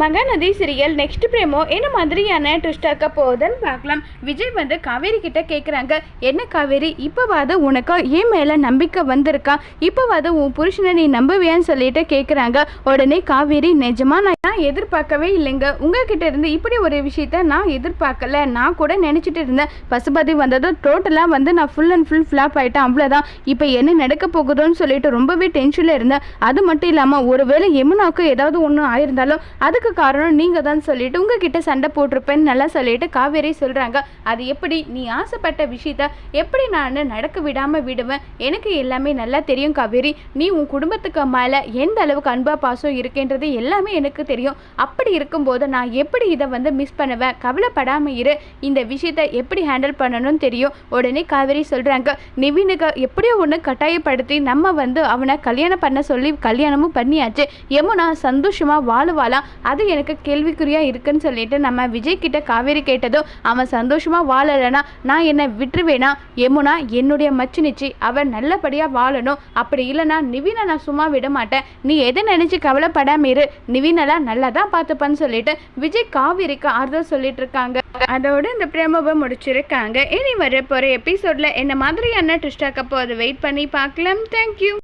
Mahanadi serial next பிரேமோ என்ன மாதிரியான ட்விஸ்டாக்க போகுதுன்னு பார்க்கலாம். விஜய் வந்து காவேரி கிட்ட கேட்குறாங்க என்ன காவேரி? இப்போவாது உனக்கு ஏன் மேலே நம்பிக்கை வந்திருக்கா? இப்போவாது உன் புருஷனை நீ நம்புவியான்னு சொல்லிட்டு கேட்குறாங்க உடனே காவேரி நிஜமா நான் நான் எதிர்பார்க்கவே இல்லைங்க. உங்ககிட்ட இருந்து இப்படி ஒரு விஷயத்த நான் எதிர்பார்க்கல. நான் கூட நினச்சிட்டு இருந்தேன். பசுபதி வந்ததும் டோட்டலாக வந்து நான் ஃபுல் அண்ட் ஃபுல் ஃப்ளாப் ஆகிட்டேன் அவ்வளோதான் இப்போ என்ன நடக்க போகுதோன்னு சொல்லிட்டு ரொம்பவே டென்ஷனில் இருந்தேன். அது மட்டும் இல்லாமல் ஒருவேளை யமுனாவுக்கு ஏதாவது ஒன்று ஆயிருந்தாலும் அதுக்கு காரணம் நீங்கள் தான் சொல்லிட்டு உங்ககிட்ட சண்டை போட்டிருப்பேன்னு நல்லா சொல்லிட்டு காவேரி சொல்கிறாங்க அது எப்படி? நீ ஆசைப்பட்ட விஷயத்த எப்படி நான் நடக்க விடாமல் விடுவேன்? எனக்கு எல்லாமே நல்லா தெரியும் காவேரி. நீ உன் குடும்பத்துக்கு மேலே எந்த அளவுக்கு அன்பா பாசம் இருக்குன்றது எல்லாமே எனக்கு தெரியும். தெரியும். அப்படி இருக்கும்போது நான் எப்படி இதை வந்து மிஸ் பண்ணுவேன்? கவலைப்படாமல் இரு. இந்த விஷயத்த எப்படி ஹேண்டில் பண்ணணும்னு தெரியும். உடனே காவேரி சொல்கிறாங்க நிவினுக்கு எப்படியோ ஒன்று கட்டாயப்படுத்தி நம்ம வந்து அவனை கல்யாணம் பண்ண சொல்லி கல்யாணமும் பண்ணியாச்சு. யமுனா சந்தோஷமாக வாழுவாளாம். அது எனக்கு கேள்விக்குறியாக இருக்குன்னு சொல்லிட்டு நம்ம விஜய் கிட்ட காவேரி கேட்டதும் அவன் சந்தோஷமாக வாழலைன்னா நான் என்னை விட்டுருவேனா? யமுனா என்னுடைய மச்சினிச்சு அவன் நல்லபடியாக வாழணும். அப்படி இல்லைன்னா நிவினை நான் சும்மா விட மாட்டேன். நீ எதை நினச்சி கவலைப்படாம இரு. நிவினெல்லாம் நல்லா தான் பார்த்துப்பான்னு சொல்லிட்டு விஜய் காவிரிக்கு ஆறுதல் சொல்லிட்டு இருக்காங்க அதோட இந்த பிரேமவை முடிச்சிருக்காங்க. இனி வர போகிற எபிசோடில் என்ன மாதிரியான ட்விஸ்டாக்க அதை வெயிட் பண்ணி பார்க்கலாம். தேங்க்யூ